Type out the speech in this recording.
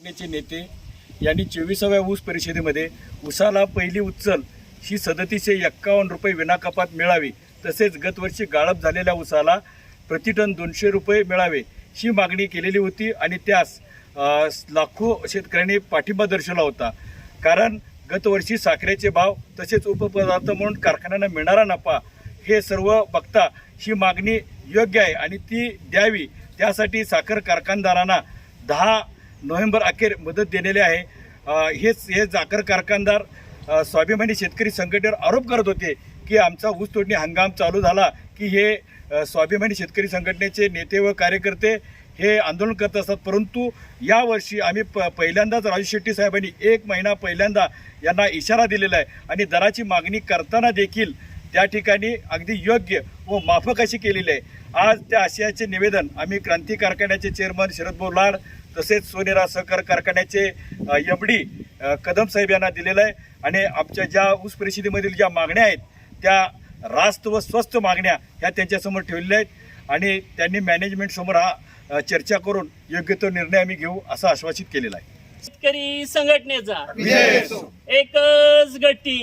संघटनेचे नेते यांनी चोवीसाव्या ऊस परिषदेमध्ये ऊसाला पहिली उचल ही सदतीसशे एक्कावन्न रुपये विनाकपात मिळावी तसेच गतवर्षी गाळप झालेल्या ऊसाला प्रतिटन दोनशे रुपये मिळावे ही मागणी केलेली होती आणि त्यास लाखो शेतकऱ्यांनी पाठिंबा दर्शवला होता. कारण गतवर्षी साखरेचे भाव तसेच उपपदार्थ म्हणून कारखान्यांना मिळणारा नफा हे सर्व बघता ही मागणी योग्य आहे आणि ती द्यावी. त्यासाठी साखर कारखानदारांना दहा नोव्हेंबर अखेर मदत देलेली आहे. हेच हे जाकर कारखानदार स्वाभिमानी शेतकरी संघटनेवर आरोप करत होते की आमचा ऊस तोडणी हंगाम चालू झाला की हे स्वाभिमानी शेतकरी संघटनेचे नेते व कार्यकर्ते हे आंदोलन करत असतात. परंतु यावर्षी आम्ही प पहिल्यांदाच राजू शेट्टी साहेबांनी एक महिना पहिल्यांदा यांना इशारा दिलेला आहे आणि दराची मागणी करताना देखील त्या ठिकाणी अगदी योग्य व माफक अशी केलेली आहे. आज त्या आशयाचे निवेदन आम्ही क्रांती कारखान्याचे चेअरमन शरद बोलाड तसेच सोनेरा सहकार कारखान्याचे एम डी कदम साहेब यांना दिलेलं आहे. आणि आमच्या ज्या ऊस परिषदेमधील ज्या मागण्या आहेत त्या रास्त व स्वस्त मागण्या ह्या त्यांच्यासमोर ठेवलेल्या आहेत. आणि त्यांनी मॅनेजमेंट समोर हा चर्चा करून योग्य तो निर्णय आम्ही घेऊ असं आश्वासित केलेलं आहे. शेतकरी संघटनेचा. एकच गट्टी.